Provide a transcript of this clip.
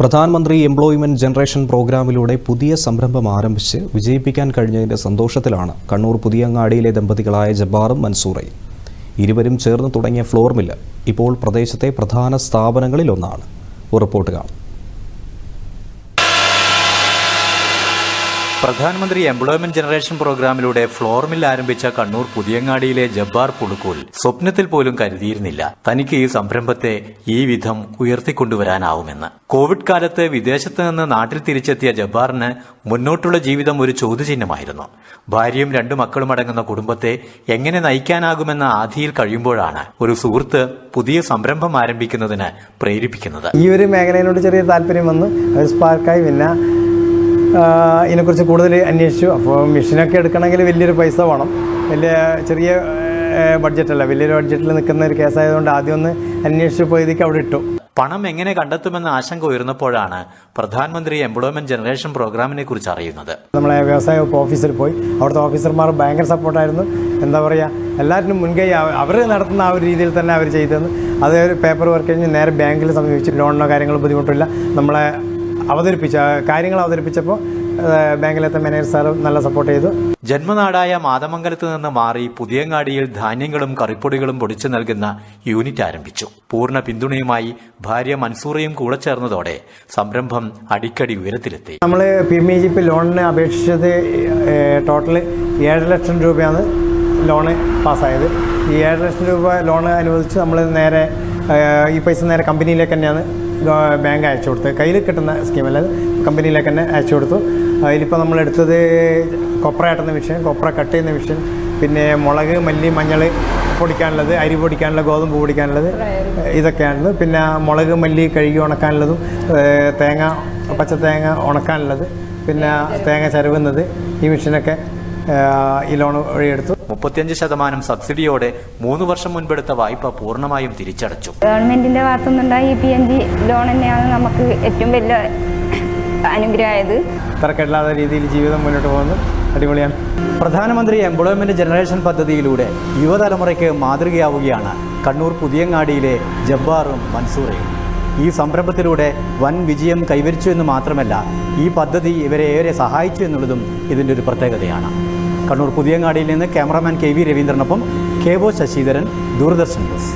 പ്രധാനമന്ത്രി employment generation പ്രോഗ്രാമിലൂടെ പുതിയ സംരംഭം ആരംഭിച്ച് വിജയിപ്പിക്കാൻ കഴിഞ്ഞതിന്റെ സന്തോഷത്തിലാണ് കണ്ണൂർ പുതിയങ്ങാടിയിലെ ദമ്പതികളായ ജബ്ബാറും മൻസൂറയും. ഇരുവരും ചേർന്ന് തുടങ്ങിയ ഫ്ലോർ മില്ല് ഇപ്പോൾ പ്രദേശത്തെ പ്രധാന സ്ഥാപനങ്ങളിലൊന്നാണ്. ഒരു റിപ്പോർട്ട് കാണും. പ്രധാനമന്ത്രി എംപ്ലോയ്മെന്റ് ജനറേഷൻ പ്രോഗ്രാമിലൂടെ ഫ്ലോർ മിൽ ആരംഭിച്ച കണ്ണൂർ പുതിയങ്ങാടിയിലെ ജബ്ബാർ പുളുക്കൂൽ സ്വപ്നത്തിൽ പോലും കരുതിയിരുന്നില്ല. തനിക്ക് ഈ സംരംഭത്തെ ഈ വിധം ഉയർത്തിക്കൊണ്ടുവരാനാവുമെന്ന്. കോവിഡ് കാലത്ത് വിദേശത്ത് നിന്ന് നാട്ടിൽ തിരിച്ചെത്തിയ ജബ്ബാറിന് മുന്നോട്ടുള്ള ജീവിതം ഒരു ചോദ്യചിഹ്നമായിരുന്നു. ഭാര്യയും രണ്ടു മക്കളും അടങ്ങുന്ന കുടുംബത്തെ എങ്ങനെ നയിക്കാനാകുമെന്ന ആധിയിൽ കഴിയുമ്പോഴാണ് ഒരു സുഹൃത്ത് പുതിയ സംരംഭം ആരംഭിക്കുന്നതിന് പ്രേരിപ്പിക്കുന്നത്. ഈ ഒരു മേഖലയിലോട്ട് ചെറിയ താല്പര്യം വന്നു. സ്പാർക്കായി പിന്നെ ഇതിനെക്കുറിച്ച് കൂടുതൽ അന്വേഷിച്ചു. അപ്പോൾ മെഷീനൊക്കെ എടുക്കണമെങ്കിൽ വലിയൊരു പൈസ വേണം. വലിയ ചെറിയ ബഡ്ജറ്റല്ല. വലിയൊരു ബഡ്ജറ്റിൽ നിൽക്കുന്ന ഒരു കേസായതുകൊണ്ട് ആദ്യം ഒന്ന് അന്വേഷിച്ച് പോയതേക്ക് അവിടെ ഇട്ടു. പണം എങ്ങനെ കണ്ടെത്തുമെന്ന ആശങ്ക ഉയർന്നപ്പോഴാണ് പ്രധാനമന്ത്രി എംപ്ലോയ്മെന്റ് ജനറേഷൻ പ്രോഗ്രാമിനെ കുറിച്ച് അറിയുന്നത്. നമ്മളെ വ്യവസായ വകുപ്പ് ഓഫീസിൽ പോയി. അവിടുത്തെ ഓഫീസർമാർ ഭയങ്കര സപ്പോർട്ടായിരുന്നു. എന്താ പറയുക എല്ലാറ്റിനും മുൻകൈ അവർ നടത്തുന്ന ആ ഒരു രീതിയിൽ തന്നെ അവർ ചെയ്തതെന്ന്. അത് പേപ്പർ വർക്ക് കഴിഞ്ഞ് നേരെ ബാങ്കിൽ സമീപിച്ച് ലോണിനോ കാര്യങ്ങളോ ബുദ്ധിമുട്ടില്ല. നമ്മളെ അവതരിപ്പിച്ച കാര്യങ്ങൾ അവതരിപ്പിച്ചപ്പോൾ ബാങ്കിലത്തെ മാനേജർ സാർ നല്ല സപ്പോർട്ട് ചെയ്തു. ജന്മനാടായ മാതമംഗലത്ത് നിന്ന് മാറി പുതിയങ്ങാടിയിൽ ധാന്യങ്ങളും കറിപ്പൊടികളും പൊടിച്ചു നൽകുന്ന യൂണിറ്റ് ആരംഭിച്ചു. പൂർണ പിന്തുണയുമായി ഭാര്യ മൻസൂറയും കൂടെ ചേർന്നതോടെ സംരംഭം അടിക്കടി ഉയരത്തിലെത്തി. നമ്മൾ P M E G P ലോണിന് അപേക്ഷിച്ചത് ടോട്ടൽ ഏഴ് ലക്ഷം രൂപയാണ് ലോണ് പാസ്സായത്. ഈ ഏഴ് ലക്ഷം രൂപ ലോണ് അനുവദിച്ച് നമ്മൾ നേരെ ഈ പൈസ നേരെ കമ്പനിയിലേക്ക് തന്നെയാണ് ബാങ്ക് അയച്ചു കൊടുത്തത് കയ്യിൽ കിട്ടുന്ന സ്കീമല്ല കമ്പനിയിലേക്ക് തന്നെ അയച്ചു കൊടുത്തു. അതിലിപ്പോൾ നമ്മൾ എടുത്തത് കൊപ്ര ആട്ടുന്ന മെഷീൻ കൊപ്ര കട്ട് ചെയ്യുന്ന മെഷീൻ പിന്നെ മുളക് മല്ലി മഞ്ഞൾ പൊടിക്കാനുള്ളത് അരി പൊടിക്കാനുള്ള ഗോതമ്പ് പൊടിക്കാനുള്ളത് ഇതൊക്കെയാണുള്ളത്. പിന്നെ മുളക് മല്ലി കഴുകി ഉണക്കാനുള്ളതും തേങ്ങ പച്ച തേങ്ങ ഉണക്കാനുള്ളത് പിന്നെ തേങ്ങ ചരവുന്നത് ഈ മെഷീനൊക്കെ ഈ ലോൺ വഴിയെടുത്തു മുപ്പത്തിയഞ്ച് ശതമാനം സബ്സിഡിയോടെ മൂന്ന് വർഷം മുൻപെടുത്ത വായ്പ പൂർണമായും തിരിച്ചടച്ചു. ഗവൺമെന്റിന്റെ ഭാഗത്തുനിന്നുണ്ടായ ഈ പി എൻ ജി ലോൺ തന്നെയാണ് നമുക്ക് ഏറ്റവും വലിയ അനുഗ്രഹമായത്. തിരക്കില്ലാത്ത രീതിയിൽ ജീവിതം മുന്നോട്ട് പോകുന്നു. അടിപൊളിയാണ്. പ്രധാനമന്ത്രി എംപ്ലോയ്മെന്റ് ജനറേഷൻ പദ്ധതിയിലൂടെ യുവതലമുറയ്ക്ക് മാതൃകയാവുകയാണ് കണ്ണൂർ പുതിയങ്ങാടിയിലെ ജബ്ബാറും മൻസൂറയും. ഈ സംരംഭത്തിലൂടെ വൻ വിജയം കൈവരിച്ചു എന്ന് മാത്രമല്ല ഈ പദ്ധതി ഇവരെ ഏറെ സഹായിച്ചു എന്നുള്ളതും ഇതിന്റെ ഒരു പ്രത്യേകതയാണ്. കണ്ണൂർ പുതിയങ്ങാടിയിൽ നിന്ന് cameraman K V രവീന്ദ്രനൊപ്പം K O Sasidharan Doordarshan news.